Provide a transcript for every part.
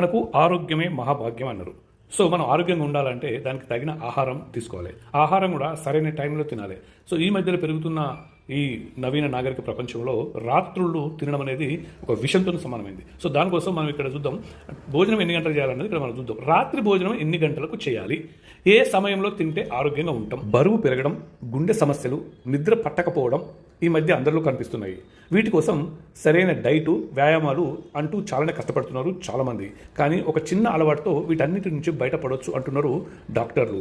మనకు ఆరోగ్యమే మహాభాగ్యం అన్నారు. సో మనం ఆరోగ్యంగా ఉండాలంటే దానికి తగిన ఆహారం తీసుకోవాలి. ఆహారం కూడా సరైన టైంలో తినాలి. సో ఈ మధ్యలో పెరుగుతున్న ఈ నవీన నాగరిక ప్రపంచంలో రాత్రుళ్ళు తినడం అనేది ఒక విషంతో సమానమైంది. సో దానికోసం మనం ఇక్కడ చూద్దాం. భోజనం ఎన్ని గంటలు చేయాలన్నది ఇక్కడ మనం చూద్దాం. రాత్రి భోజనం ఎన్ని గంటలకు చేయాలి? ఏ సమయంలో తింటే ఆరోగ్యంగా ఉంటాం? బరువు పెరగడం గుండె సమస్యలు నిద్ర పట్టకపోవడం ఈ మధ్య అందరిలో కనిపిస్తున్నాయి. వీటి కోసం సరైన డైటు వ్యాయామాలు అంటూ చాలానే కష్టపడుతున్నారు చాలామంది. కానీ ఒక చిన్న అలవాటుతో వీటన్నిటి నుంచి బయటపడవచ్చు అంటున్నారు డాక్టర్లు.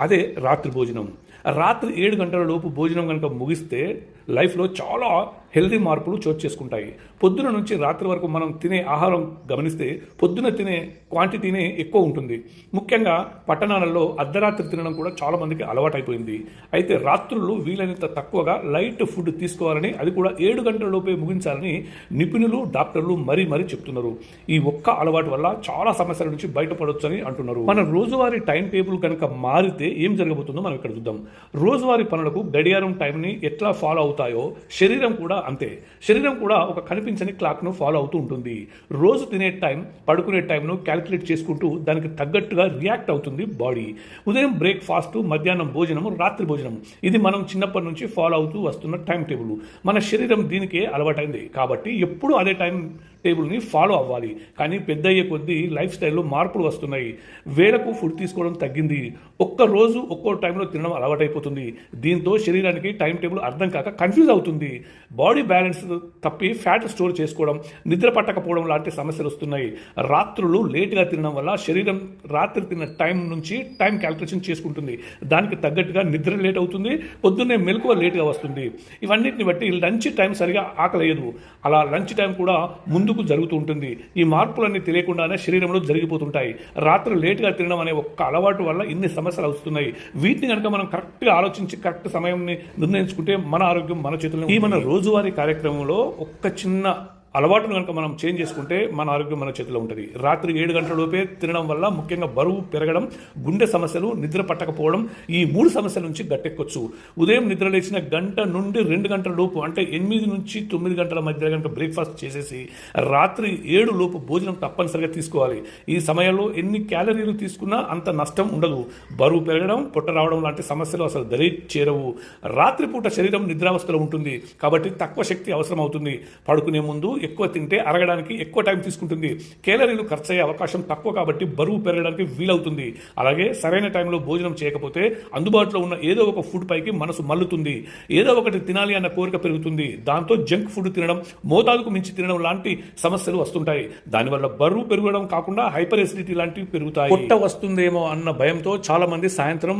అదే రాత్రి భోజనం. రాత్రి ఏడు గంటల లోపు భోజనం కనుక ముగిస్తే లైఫ్లో చాలా హెల్దీ మార్పులు చోటు చేసుకుంటాయి. పొద్దున నుంచి రాత్రి వరకు మనం తినే ఆహారం గమనిస్తే పొద్దున తినే క్వాంటిటీనే ఎక్కువ ఉంటుంది. ముఖ్యంగా పట్టణాలలో అర్ధరాత్రి తినడం కూడా చాలా మందికి అలవాటైపోయింది. అయితే రాత్రులు వీలైనంత తక్కువగా లైట్ ఫుడ్ తీసుకోవాలని అది కూడా ఏడు గంటల లోపే ముగించాలని నిపుణులు డాక్టర్లు మరీ మరీ చెప్తున్నారు. ఈ ఒక్క అలవాటు వల్ల చాలా సమస్యల నుంచి బయటపడొచ్చని అంటున్నారు. మన రోజువారీ టైం టేబుల్ కనుక మారితే ఏం జరగబోతుందో మనం ఇక్కడ చూద్దాం. రోజువారీ పనులకు గడియారం టైంని ఎట్లా ఫాలో అవుతాయో శరీరం కూడా అంతే. శరీరం కూడా ఒక కనిపించని క్లాక్ను ఫాలో అవుతూ ఉంటుంది. రోజు తినే టైం పడుకునే టైంను క్యాలిక్యులేట్ చేసుకుంటూ దానికి తగ్గట్టుగా రియాక్ట్ అవుతుంది బాడీ ఉదయం బ్రేక్ఫాస్ట్ మధ్యాహ్నం భోజనము రాత్రి భోజనం ఇది మనం చిన్నప్పటి నుంచి ఫాలో అవుతూ వస్తున్న టైం టేబుల్ మన శరీరం దీనికే అలవాటైంది. కాబట్టి ఎప్పుడు అదే టైం టేబుల్ని ఫాలో అవ్వాలి. కానీ పెద్ద అయ్యే కొద్దీ లైఫ్ స్టైల్లో మార్పులు వస్తున్నాయి. వేళకు ఫుడ్ తీసుకోవడం తగ్గింది. ఒక్క రోజు ఒక్కో టైంలో తినడం అలవాటైపోతుంది. దీంతో శరీరానికి టైం టేబుల్ అర్థం కాక కన్ఫ్యూజ్ అవుతుంది. బాడీ బ్యాలెన్స్ తప్పి ఫ్యాట్ స్టోర్ చేసుకోవడం నిద్ర పట్టకపోవడం లాంటి సమస్యలు వస్తున్నాయి. రాత్రులు లేట్గా తినడం వల్ల శరీరం రాత్రి తిన్న టైం నుంచి టైం క్యాల్కులేషన్ చేసుకుంటుంది. దానికి తగ్గట్టుగా నిద్ర లేట్ అవుతుంది పొద్దున్నే మెలకువ లేట్గా వస్తుంది. ఇవన్నిటిని బట్టి లంచ్ టైం సరిగా ఆకలేయదు అలా లంచ్ టైం కూడా ముందు ఎందుకు జరుగుతూ ఉంటుంది ఈ మార్పులన్నీ తెలియకుండానే శరీరంలో జరిగిపోతుంటాయి. రాత్రి లేట్గా తినడం అనే ఒక్క అలవాటు వల్ల ఇన్ని సమస్యలు వస్తున్నాయి. వీటిని కనుక మనం కరెక్ట్గా ఆలోచించి కరెక్ట్ సమయాన్ని నిర్ణయించుకుంటే మన ఆరోగ్యం మన చేతుల్లో ఈ మన రోజువారీ కార్యక్రమంలో ఒక్క చిన్న అలవాటును కనుక మనం చేంజ్ చేసుకుంటే మన ఆరోగ్యం మన చేతిలో ఉంటుంది. రాత్రి ఏడు గంటల లోపే తినడం వల్ల ముఖ్యంగా బరువు పెరగడం గుండె సమస్యలు నిద్ర పట్టకపోవడం ఈ మూడు సమస్యల నుంచి గట్టెక్కొచ్చు. ఉదయం నిద్ర లేచిన గంట నుండి రెండు గంటల లోపు అంటే ఎనిమిది నుంచి తొమ్మిది గంటల మధ్య కనుక బ్రేక్ఫాస్ట్ చేసేసి రాత్రి ఏడు లోపు భోజనం తప్పనిసరిగా తీసుకోవాలి. ఈ సమయంలో ఎన్ని క్యాలరీలు తీసుకున్నా అంత నష్టం ఉండదు. బరువు పెరగడం పొట్ట రావడం లాంటి సమస్యలు అసలు దరి చేరవు. రాత్రిపూట శరీరం నిద్రావస్థలో ఉంటుంది కాబట్టి తక్కువ శక్తి అవసరం అవుతుంది పడుకునే ముందు ఎక్కువ తింటే అరగడానికి ఎక్కువ టైం తీసుకుంటుంది. కేలరీలు ఖర్చు అయ్యే అవకాశం తక్కువ కాబట్టి బరువు పెరగడానికి వీలవుతుంది. అలాగే సరైన టైంలో భోజనం చేయకపోతే అందుబాటులో ఉన్న ఏదో ఒక ఫుడ్ పైకి మనసు మల్లుతుంది. ఏదో ఒకటి తినాలి అన్న కోరిక పెరుగుతుంది. దాంతో జంక్ ఫుడ్ తినడం మోతాదుకు మించి తినడం లాంటి సమస్యలు వస్తుంటాయి. దానివల్ల బరువు పెరగడం కాకుండా హైపర్ ఎసిడిటీ లాంటివి పెరుగుతాయి. పొట్ట వస్తుందేమో అన్న భయంతో చాలామంది సాయంత్రం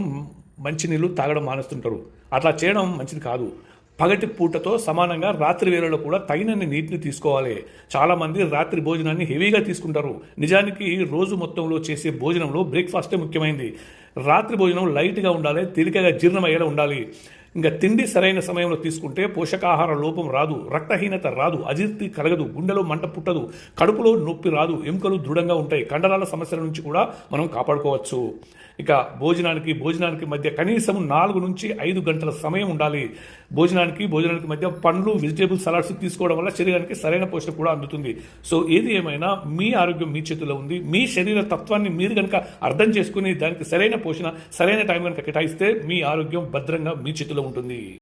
మంచినీళ్ళు తాగడం మానేస్తుంటారు. అట్లా చేయడం మంచిది కాదు. పగటి పూటతో సమానంగా రాత్రి వేళలో కూడా తగినన్ని నీటిని తీసుకోవాలి. చాలామంది రాత్రి భోజనాన్ని హెవీగా తీసుకుంటారు. నిజానికి రోజు మొత్తంలో చేసే భోజనంలో బ్రేక్ఫాస్టే ముఖ్యమైనది రాత్రి భోజనం లైట్గా ఉండాలి తేలికగా జీర్ణమయ్యేలా ఉండాలి. ఇంకా తిండి సరైన సమయంలో తీసుకుంటే పోషకాహార లోపం రాదు రక్తహీనత రాదు అజీర్తి కలగదు గుండెలో మంట పుట్టదు కడుపులో నొప్పి రాదు ఎముకలు దృఢంగా ఉంటాయి. కండరాల సమస్యల నుంచి కూడా మనం కాపాడుకోవచ్చు. ఇక భోజనానికి భోజనానికి మధ్య కనీసం నాలుగు నుంచి ఐదు గంటల సమయం ఉండాలి. భోజనానికి భోజనానికి మధ్య పండ్లు వెజిటేబుల్ సలాడ్స్ తీసుకోవడం వల్ల శరీరానికి సరైన పోషణ కూడా అందుతుంది. సో ఏది ఏమైనా మీ ఆరోగ్యం మీ చేతిలో ఉంది మీ శరీర తత్వాన్ని మీరు కనుక అర్థం చేసుకుని దానికి సరైన పోషణ సరైన టైం కనుక కేటాయిస్తే మీ ఆరోగ్యం భద్రంగా మీ చేతిలో ఉంటుంది.